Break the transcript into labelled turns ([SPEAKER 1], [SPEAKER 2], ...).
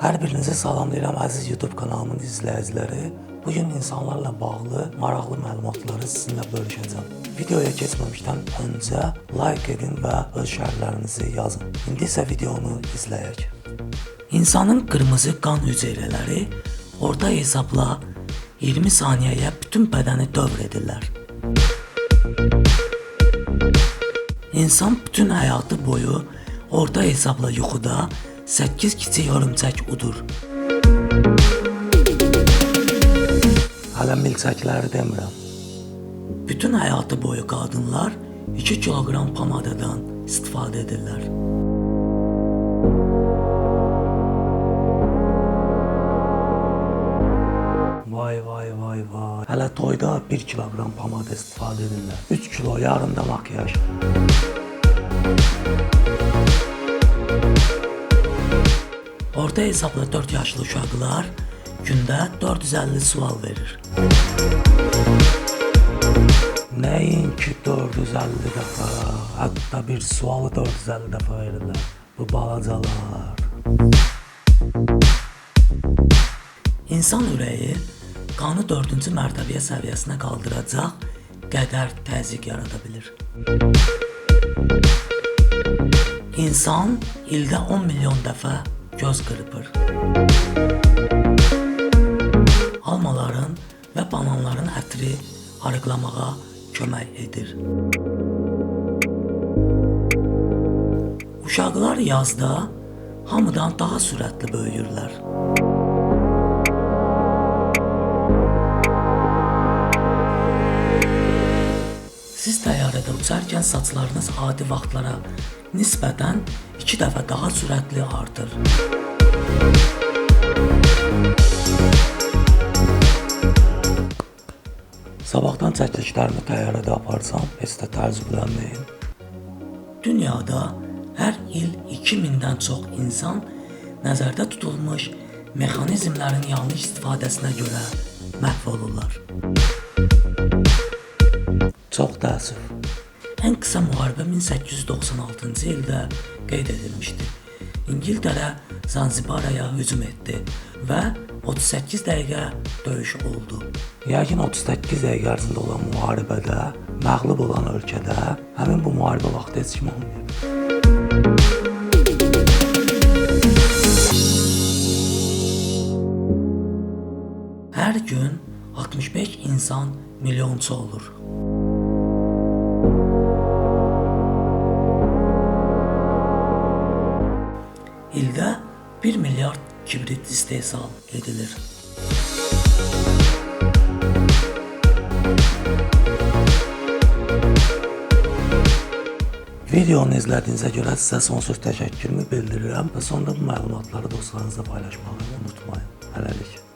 [SPEAKER 1] Hər birinizi salamlayıram əziz YouTube kanalımın izləyiciləri. Bu gün insanlarla bağlı maraqlı məlumatları sizinlə bölüşəcəm. Videoya keçməmişdən öncə like edin və öz şərhlərinizi yazın. İndi isə videonu izləyək. İnsanın qırmızı qan hüceyrələri orta hesabla 20 saniyəyə bütün bədəni dövr edirlər. İnsan bütün həyatı boyu orta hesabla yuxuda 8 kiçik hörümçək udur. Hələ milçəkləri demirəm. Bütün həyatı boyu qadınlar 2 kiloqram pomadadan istifadə edirlər. Vay vay vay vay. Hələ toyda 1 kiloqram pomada istifadə edirlər. 3 kilo yarım da makyaj. Orta hesabla 4 yaşlı uşaqlar gündə 450 sual verir. Nəinki 450 dəfə, hətta bir sualı 450 dəfə verirlər. Bu balacalar. İnsan ürəyi qanı 4-cü mərtəbəyə səviyyəsinə qaldıracaq qədər təzyiq yarada bilir. İnsan ildə 10 milyon dəfə göz qırpır. Almaların və bananların ətri arıqlamağa kömək edir. Uşaqlar yazda hamıdan daha sürətli böyüyürlər. Təyyarədə uçarkən saçlarınız adi vaxtlara nisbətən 2 dəfə daha sürətli artır. Sabahdan çəkilişlərimi təyyarədə aparsam, heç də təəccüblənməyin. Dünyada hər il 2000-dən çox insan nəzərdə tutulmuş mexanizmlərin yanlış istifadəsinə görə məhv olurlar. Çox təəssüf. Ən qısa müharibə 1896-cı ildə qeyd edilmişdi. İngiltərə Zanzibaraya hücum etdi və 38 dəqiqə döyüş oldu. Yəqin 38 dəqiqə ərzində olan müharibədə məğlub olan ölkədə həmin bu müharibə vaxtı heç kim olmayıb. Hər gün 65 insan milyonçu olur. İldə 1 milyard kibrit istehsal edilir. Videonu izlədiyinizə görə sizə sonsuz təşəkkürümü bildirirəm və sonda bu məlumatları dostlarınızla paylaşmağı unutmayın. Hələlik.